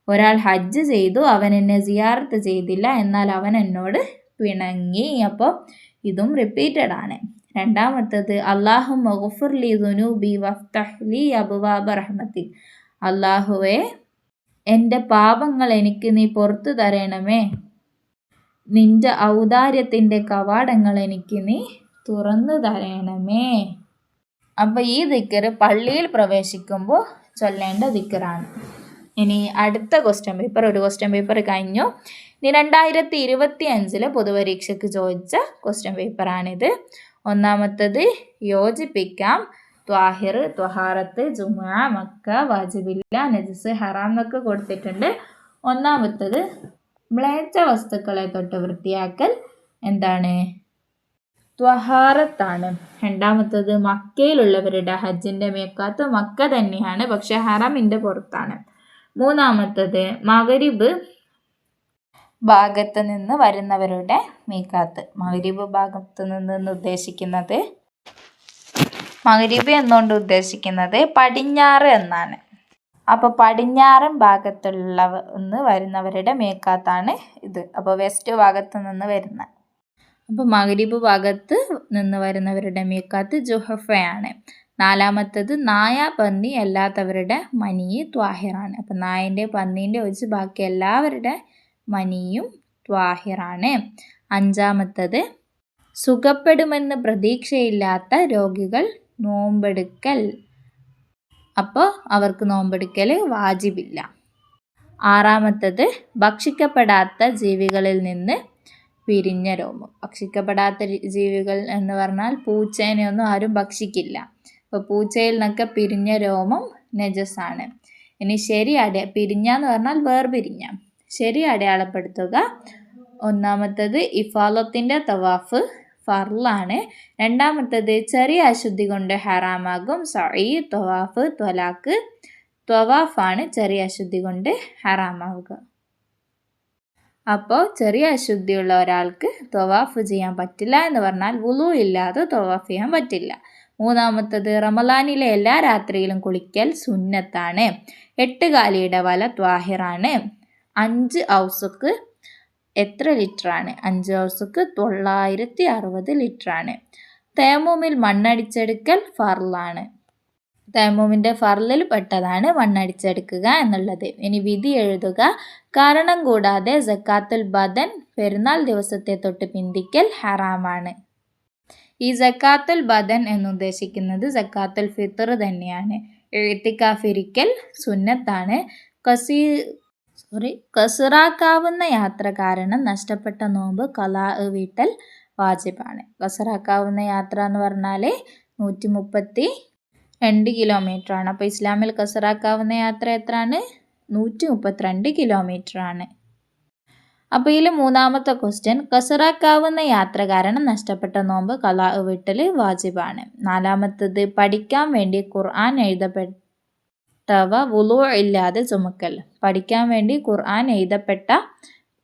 ഒരാൾ ഹജ്ജ് ചെയ്തു അവൻ എന്നെ സിയാർത്ത് ചെയ്തില്ല എന്നാൽ അവൻ എന്നോട് പിണങ്ങി. അപ്പോൾ ഇതും റിപ്പീറ്റഡ് ആണ്. രണ്ടാമത്തത് അള്ളാഹു മഹഫുർലി ദുനൂബി വഫ്തഹ്ലി അബുവാബ റഹ്മത്തി. അള്ളാഹുവെ എന്റെ പാപങ്ങൾ എനിക്ക് നീ പുറത്തു തരണമേ. നിന്റെ ഔദാര്യത്തിന്റെ കവാടങ്ങൾ എനിക്ക് നീ തുറന്നു തരണമേ. അപ്പോൾ ഈ ദിക്കർ പള്ളിയിൽ പ്രവേശിക്കുമ്പോൾ ചൊല്ലേണ്ട ദിക്കറാണ്. ഇനി അടുത്ത ക്വസ്റ്റ്യൻ പേപ്പർ ഒരു ക്വസ്റ്റ്യൻ പേപ്പർ കഴിഞ്ഞു. ഇനി രണ്ടായിരത്തി ഇരുപത്തി അഞ്ചിലെ പൊതുപരീക്ഷയ്ക്ക് ചോദിച്ച ക്വസ്റ്റ്യൻ പേപ്പറാണിത് ഒന്നാമത്തത് യോജിപ്പിക്കാം. ത്വാഹിർ ത്വഹാറത്ത് ജുമ മക്ക വാജിബില്ല നജസ് ഹറാം എന്നൊക്കെ കൊടുത്തിട്ടുണ്ട്. ഒന്നാമത്തത് മ്ലേച്ഛ വസ്തുക്കളെ തൊട്ട് വൃത്തിയാക്കൽ എന്താണ്? ത്വഹാറത്താണ് രണ്ടാമത്തത് മക്കയിലുള്ളവരുടെ ഹജ്ജിന്റെ മേക്കാത്ത് മക്ക തന്നെയാണ് പക്ഷെ ഹറമിന്റെ പുറത്താണ്. മൂന്നാമത്തത് മകരിബ് ഭാഗത്ത് നിന്ന് വരുന്നവരുടെ മീക്കാത്ത്. മകരിബ് ഭാഗത്ത് നിന്ന് ഉദ്ദേശിക്കുന്നത് മകരിബ് എന്നുകൊണ്ട് ഉദ്ദേശിക്കുന്നത് പടിഞ്ഞാറ് എന്നാണ്. അപ്പോൾ പടിഞ്ഞാറൻ ഭാഗത്തുള്ള നിന്ന് വരുന്നവരുടെ മേക്കാത്താണ് ഇത്. അപ്പോൾ വെസ്റ്റ് ഭാഗത്ത് നിന്ന് വരുന്ന. അപ്പോൾ മഗരീബ് ഭാഗത്ത് നിന്ന് വരുന്നവരുടെ മേക്കാത്ത് ജുഹഫയാണ്. നാലാമത്തത് നായ പന്നി അല്ലാത്തവരുടെ മനി ത്വാഹിറാണ്. അപ്പം നായന്റെ പന്നീന്റെ ഒഴിച്ച് ബാക്കി എല്ലാവരുടെ മനിയും ത്വാഹിറാണ്. അഞ്ചാമത്തത് സുഖപ്പെടുമെന്ന് പ്രതീക്ഷയില്ലാത്ത രോഗികൾ നോമ്പെടുക്കൽ. അപ്പോൾ അവർക്ക് നോമ്പെടുക്കൽ വാജിബില്ല. ആറാമത്തത് ഭക്ഷിക്കപ്പെടാത്ത ജീവികളിൽ നിന്ന് പിരിഞ്ഞ രോമം. ഭക്ഷിക്കപ്പെടാത്ത ജീവികൾ എന്ന് പറഞ്ഞാൽ പൂച്ചേനെയൊന്നും ആരും ഭക്ഷിക്കില്ല. അപ്പോൾ പൂച്ചയിൽ നിന്നൊക്കെ പിരിഞ്ഞ രോമം നജസാണ് ഇനി ശരി അട പിരിഞ്ഞ എന്ന് പറഞ്ഞാൽ വേർപിരിഞ്ഞ. ശരി അടയാളപ്പെടുത്തുക. ഒന്നാമത്തത് ഇഫാലത്തിന്റെ തവാഫ്. ഫർലാണ് രണ്ടാമത്തത് ചെറിയ അശുദ്ധി കൊണ്ട് ഹറാമാകും. സഈ ത്വാഫ് ത്വലാക്ക് ത്വവാഫാണ് ചെറിയ അശുദ്ധി കൊണ്ട് ഹറാമാവുക. അപ്പോൾ ചെറിയ അശുദ്ധിയുള്ള ഒരാൾക്ക് ത്വവാഫ് ചെയ്യാൻ പറ്റില്ല എന്ന് പറഞ്ഞാൽ വുളു ഇല്ലാതെ ത്വവാഫ് ചെയ്യാൻ പറ്റില്ല. മൂന്നാമത്തത് റമലാനിലെ എല്ലാ രാത്രിയിലും കുളിക്കൽ സുന്നത്താണ്. എട്ട് കാലിയുടെ വല ത്വാഹിറാണ്. അഞ്ച് ഔസുക്ക് എത്ര ലിറ്ററാണ്? അഞ്ച് ഹൗസുക്ക് തൊള്ളായിരത്തി അറുപത് ലിറ്ററാണ്. തേമൂമിൽ മണ്ണടിച്ചെടുക്കൽ ഫർലാണ്. തേമൂമിന്റെ ഫർലിൽ പെട്ടതാണ് മണ്ണടിച്ചെടുക്കുക എന്നുള്ളത്. ഇനി വിധി എഴുതുക. കാരണം കൂടാതെ ജക്കാത്തുൽ ബദൻ പെരുന്നാൾ ദിവസത്തെ തൊട്ട് പിന്തിക്കൽ ഹറാമാണ്. ഈ ജക്കാത്തുൽ ബദൻ എന്നുദ്ദേശിക്കുന്നത് ജക്കാത്തുൽ ഫിത്തർ തന്നെയാണ്. എഴുത്തിക്കാഫിരിക്കൽ സുന്നത്താണ്. കസീ സോറി. കസുറാക്കാവുന്ന യാത്ര കാരണം നഷ്ടപ്പെട്ട നോമ്പ് കലാ വീട്ടൽ വാജിബാണ്. കസറാക്കാവുന്ന യാത്ര എന്ന് പറഞ്ഞാൽ നൂറ്റി മുപ്പത്തി രണ്ട് കിലോമീറ്റർ ആണ് അപ്പോൾ ഇസ്ലാമിൽ കസറാക്കാവുന്ന യാത്ര എത്രയാണ്? നൂറ്റി മുപ്പത്തിരണ്ട് കിലോമീറ്റർ ആണ് അപ്പോൾ ഇതിൽ മൂന്നാമത്തെ ക്വസ്റ്റ്യൻ. കസറാക്കാവുന്ന യാത്ര കാരണം നഷ്ടപ്പെട്ട നോമ്പ് കലാ വീട്ടൽ വാജിബാണ്. നാലാമത്തത് പഠിക്കാൻ വേണ്ടി ഖുർആൻ എഴുതപ്പെട്ട തവ വുളു ഇല്ലാതെ ചുമക്കൽ. പഠിക്കാൻ വേണ്ടി ഖുർആൻ എഴുതപ്പെട്ട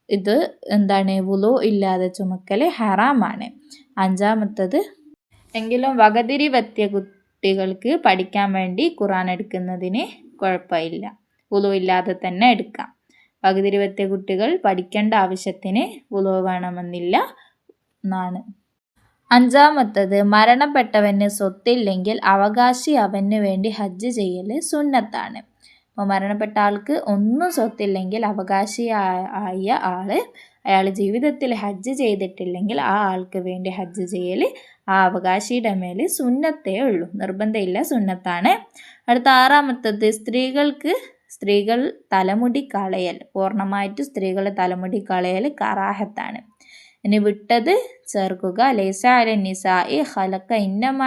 ഇത് എന്താണ്? വുളു ഇല്ലാതെ ചുമക്കൽ ഹറാമാണ്. അഞ്ചാമത്തത് എങ്കിലും വകതിരി വത്തിയ കുട്ടികൾക്ക് പഠിക്കാൻ വേണ്ടി ഖുർആൻ എടുക്കുന്നതിന് കുഴപ്പമില്ല. വുളു ഇല്ലാതെ തന്നെ എടുക്കാം. വകതിരി വത്തിയ കുട്ടികൾ പഠിക്കേണ്ട ആവശ്യത്തിന് വുളു വേണമെന്നില്ല എന്നാണ്. അഞ്ചാമത്തത് മരണപ്പെട്ടവന് സ്വത്തില്ലെങ്കിൽ അവകാശി അവന് വേണ്ടി ഹജ്ജ് ചെയ്യൽ സുന്നത്താണ്. അപ്പോൾ മരണപ്പെട്ട ആൾക്ക് ഒന്നും സ്വത്തില്ലെങ്കിൽ അവകാശി ആയ ആൾ അയാൾ ജീവിതത്തിൽ ഹജ്ജ് ചെയ്തിട്ടില്ലെങ്കിൽ ആ ആൾക്ക് വേണ്ടി ഹജ്ജ് ചെയ്യൽ ആ അവകാശിയുടെ മേൽ സുന്നത്തേ ഉള്ളൂ. നിർബന്ധമില്ല സുന്നത്താണ്. അടുത്ത ആറാമത്തത് സ്ത്രീകൾക്ക് സ്ത്രീകൾ തലമുടി കളയൽ. പൂർണമായിട്ട് സ്ത്രീകൾ തലമുടി കളയൽ കറാഹത്താണ്. ഇനി വിട്ടത് ചേർക്കുക. ലൈസ അല ഇ ഇന്നമ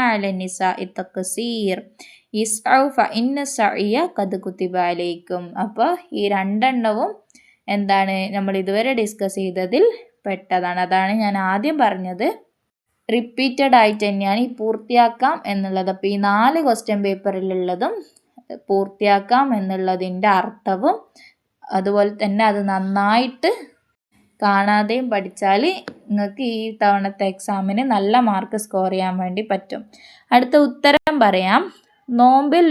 അപ്പോൾ ഈ രണ്ടെണ്ണവും എന്താണ് നമ്മൾ ഇതുവരെ ഡിസ്കസ് ചെയ്തതിൽ പെട്ടതാണ്. അതാണ് ഞാൻ ആദ്യം പറഞ്ഞത്. റിപ്പീറ്റഡ് ആയിട്ട് തന്നെയാണ് ഈ പൂർത്തിയാക്കാം എന്നുള്ളത്. അപ്പോൾ ഈ നാല് ക്വസ്റ്റ്യൻ പേപ്പറിലുള്ളതും പൂർത്തിയാക്കാം എന്നുള്ളതിന്റെ അർത്ഥവും അതുപോലെ തന്നെ അത് നന്നായിട്ട് കാണാതെയും പഠിച്ചാൽ നിങ്ങൾക്ക് ഈ തവണത്തെ എക്സാമിന് നല്ല മാർക്ക് സ്കോർ ചെയ്യാൻ വേണ്ടി പറ്റും. അടുത്ത ഉത്തരം പറയാം. നോമ്പിൽ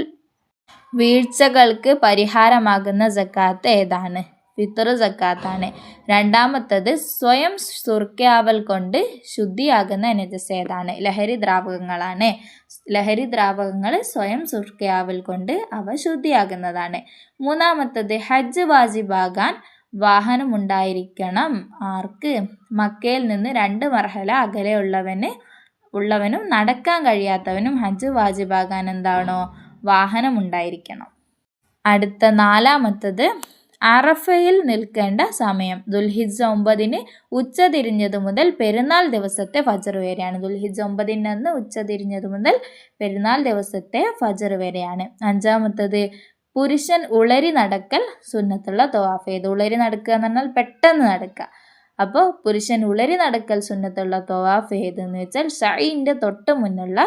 വീഴ്ചകൾക്ക് പരിഹാരമാകുന്ന ജക്കാത്ത് ഏതാണ്? ഫിത്തർ ജക്കാത്താണ് രണ്ടാമത്തത് സ്വയം സുർക്കയാവൽ കൊണ്ട് ശുദ്ധിയാകുന്ന നജസ് ഏതാണ്? ലഹരി ദ്രാവകങ്ങളാണ്. ലഹരി ദ്രാവകങ്ങൾ സ്വയം സുർക്കയാവൽ കൊണ്ട് അവ ശുദ്ധിയാകുന്നതാണ്. മൂന്നാമത്തത് ഹജ്ജ് വാജിബാകാൻ വാഹനമുണ്ടായിരിക്കണം. ആർക്ക്? മക്കയിൽ നിന്ന് രണ്ട് മർഹല അകലെയുള്ളവന് ഉള്ളവനും നടക്കാൻ കഴിയാത്തവനും ഹജ്ജ് വാജിബാകാൻ എന്താണോ വാഹനമുണ്ടായിരിക്കണം. അടുത്ത നാലാമത്തത് അറഫയിൽ നിൽക്കേണ്ട സമയം. ദുൽഹിജ ഒമ്പതിന് ഉച്ച തിരിഞ്ഞത് മുതൽ പെരുന്നാൾ ദിവസത്തെ ഫജർ വരെയാണ്. ദുൽഹിജ ഒമ്പതിന് അന്ന് ഉച്ച തിരിഞ്ഞത് മുതൽ പെരുന്നാൾ ദിവസത്തെ ഫജർ വരെയാണ്. അഞ്ചാമത്തത് പുരുഷൻ ഉളരി നടക്കൽ സുന്നത്തുള്ള തവാഫ്. ഏത് ഉളരി നടക്കുക എന്ന് പറഞ്ഞാൽ പെട്ടെന്ന് നടക്കുക. അപ്പോൾ പുരുഷൻ ഉളരി നടക്കൽ സുന്നത്തുള്ള തവാഫ് ഏതെന്ന് വെച്ചാൽ ഷൈന്റെ തൊട്ട് മുന്നുള്ള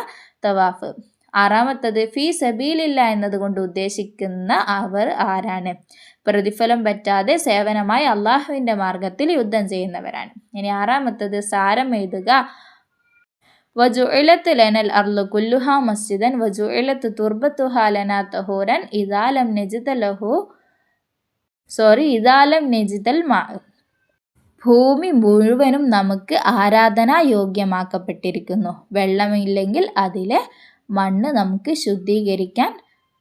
തവാഫ്. ആറാമത്തത് ഫീ സബീലില്ല എന്നതുകൊണ്ട് ഉദ്ദേശിക്കുന്ന അവർ ആരാണ്? പ്രതിഫലം പറ്റാതെ സേവനമായി അള്ളാഹുവിന്റെ മാർഗത്തിൽ യുദ്ധം ചെയ്യുന്നവരാണ്. ഇനി ആറാമത്തത് സാരം എഴുതുക. വജുഇലത്ത് ലനൽ അർലു കുല്ലുഹ മസ്ജിദൻ വജുഇലത്ത് തുർബത്തുഹ ലന തഹൂരൻ ഇദാലം നെജിത ലഹു സോറി ഇദാലം നെജിതൽ മാ ഭൂമി മുഴുവനും നമുക്ക് ആരാധനാ യോഗ്യമാക്കപ്പെട്ടിരിക്കുന്നു. വെള്ളമില്ലെങ്കിൽ അതിലെ മണ്ണ് നമുക്ക് ശുദ്ധീകരിക്കാൻ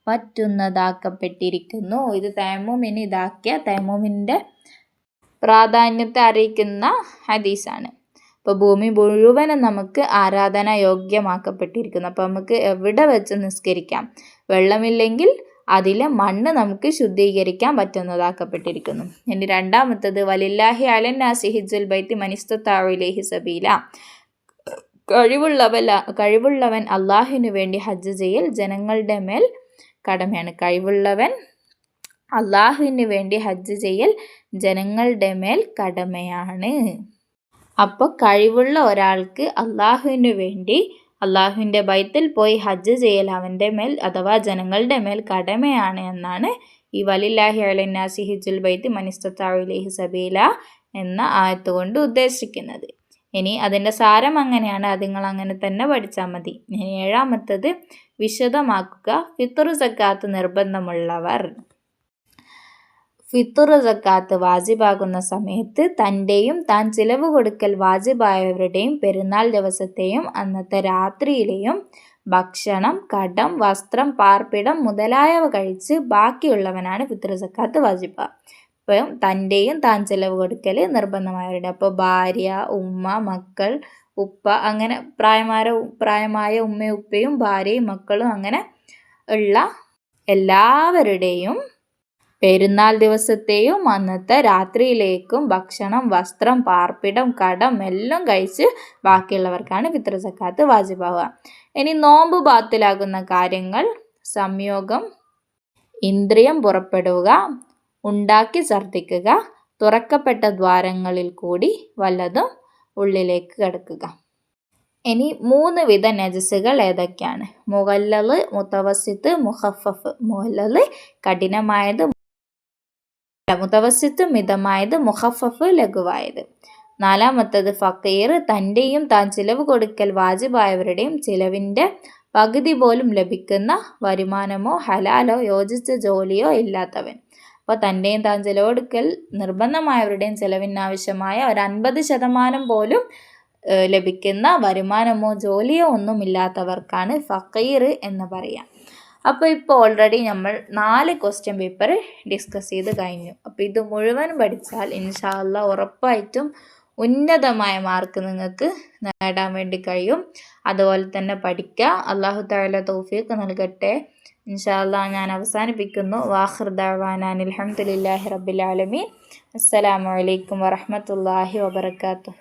പറ്റുന്നതാക്കപ്പെട്ടിരിക്കുന്നു. ഇത് തൈമൂമിന് ഇതാക്കിയ തൈമൂമിന്റെ പ്രാധാന്യത്തെ അറിയിക്കുന്ന ഹദീസാണ്. അപ്പോൾ ഭൂമി മുഴുവനും നമുക്ക് ആരാധന യോഗ്യമാക്കപ്പെട്ടിരിക്കുന്നു അപ്പോൾ നമുക്ക് എവിടെ വെച്ച് നിസ്കരിക്കാം? വെള്ളമില്ലെങ്കിൽ അതിലെ മണ്ണ് നമുക്ക് ശുദ്ധീകരിക്കാൻ പറ്റുന്നതാക്കപ്പെട്ടിരിക്കുന്നു. ഇനി രണ്ടാമത്തത് വലില്ലാഹി അലന്നാസി ഹിജുൽ ബൈത്തി മനിസ്തത്താവിലേഹി സബീല. കഴിവുള്ളവല കഴിവുള്ളവൻ അള്ളാഹുവിന് വേണ്ടി ഹജ്ജ് ചെയ്യൽ ജനങ്ങളുടെ മേൽ കടമയാണ്. കഴിവുള്ളവൻ അള്ളാഹുവിന് വേണ്ടി ഹജ്ജ് ചെയ്യൽ ജനങ്ങളുടെ മേൽ കടമയാണ്. അപ്പോൾ കഴിവുള്ള ഒരാൾക്ക് അള്ളാഹുവിന് വേണ്ടി അള്ളാഹുവിന്റെ ബൈത്തിൽ പോയി ഹജ്ജ് ചെയ്യൽ അവന്റെ മേൽ അഥവാ ജനങ്ങളുടെ മേൽ കടമയാണ് എന്നാണ് ഈ വലില്ലാഹി അലന്നാസി ഹിജുൽ ബൈത്ത് മനിസ്തത്താവിലേഹി സബീല എന്ന ആയത്തുകൊണ്ട് ഉദ്ദേശിക്കുന്നത്. ഇനി അതിന്റെ സാരം അങ്ങനെയാണ്. അത് നിങ്ങൾ അങ്ങനെ തന്നെ പഠിച്ചാൽ മതി. ഇനി ഏഴാമത്തത് വിശദമാക്കുക. ഫിത്തുറു സക്കാത്ത് നിർബന്ധമുള്ളവർ. ഫിത്തുർ സക്കാത്ത് വാജിബാകുന്ന സമയത്ത് തന്റെയും താൻ ചിലവ് കൊടുക്കൽ വാജിബായവരുടെയും പെരുന്നാൾ ദിവസത്തെയും അന്നത്തെ രാത്രിയിലെയും ഭക്ഷണം കടം വസ്ത്രം പാർപ്പിടം മുതലായവ കഴിച്ച് ബാക്കിയുള്ളവനാണ് ഫിത്തുർ സക്കാത്ത് വാജിബ. ഇപ്പം തന്റെയും താൻ ചിലവ് കൊടുക്കൽ നിർബന്ധമായവരുടെ അപ്പോൾ ഭാര്യ ഉമ്മ മക്കൾ ഉപ്പ അങ്ങനെ പ്രായമായ പ്രായമായ ഉമ്മയും ഉപ്പയും ഭാര്യയും മക്കളും അങ്ങനെ ഉള്ള എല്ലാവരുടെയും പെരുന്നാൾ ദിവസത്തെയും അന്നത്തെ രാത്രിയിലേക്കും ഭക്ഷണം വസ്ത്രം പാർപ്പിടം കടം എല്ലാം കഴിച്ച് ബാക്കിയുള്ളവർക്കാണ് പിതൃ സക്കാത്ത് ഇനി നോമ്പ് ബാത്തിലാകുന്ന കാര്യങ്ങൾ. സംയോഗം. ഇന്ദ്രിയം പുറപ്പെടുക. ഉണ്ടാക്കി ഛർദ്ദിക്കുക. തുറക്കപ്പെട്ട ദ്വാരങ്ങളിൽ കൂടി വല്ലതും ഉള്ളിലേക്ക് കിടക്കുക. ഇനി മൂന്ന് വിധ നജസുകൾ ഏതൊക്കെയാണ്? മുഹല്ലല് മുത്തവസിത്ത് മുഹഫഫ്. മുഹല്ലല് കഠിനമായത് മുത്തവസിത്ത് മിതമായത് മുഹഫഫ് ലഘുവായത്. നാലാമത്തത് ഫക്കീർ തന്റെയും താൻ ചിലവ് കൊടുക്കൽ വാജിബായവരുടെയും ചിലവിന്റെ പകുതി പോലും ലഭിക്കുന്ന വരുമാനമോ ഹലാലോ യോജിച്ച ജോലിയോ ഇല്ലാത്തവൻ. അപ്പോൾ തന്റെയും താൻ ചിലവെടുക്കൽ നിർബന്ധമായവരുടെയും ചിലവിനാവശ്യമായ ഒരു അൻപത് ശതമാനം പോലും ലഭിക്കുന്ന വരുമാനമോ ജോലിയോ ഒന്നുമില്ലാത്തവർക്കാണ് ഫക്കീർ എന്ന് പറയാം. അപ്പോൾ ഇപ്പോൾ ഓൾറെഡി നമ്മൾ നാല് ക്വസ്റ്റ്യൻ പേപ്പർ ഡിസ്കസ് ചെയ്ത് കഴിഞ്ഞു. അപ്പോൾ ഇത് മുഴുവൻ പഠിച്ചാൽ ഇൻഷാല്ല ഉറപ്പായിട്ടും ഉന്നതമായ മാർക്ക് നിങ്ങൾക്ക് നേടാൻ വേണ്ടി കഴിയും. അതുപോലെ തന്നെ പഠിക്കുക അള്ളാഹു താല തൗഫീഖ് നൽകട്ടെ. ഇൻഷാല്ല ഞാൻ അവസാനിപ്പിക്കുന്നു. വാഹിർ ദാവാനാൻ അലഹമുല്ലാഹി റബ്ബിലാലമീൻ അസ്സലാമലൈക്കും വറഹമത്തല്ലാഹി വബർക്കാത്തു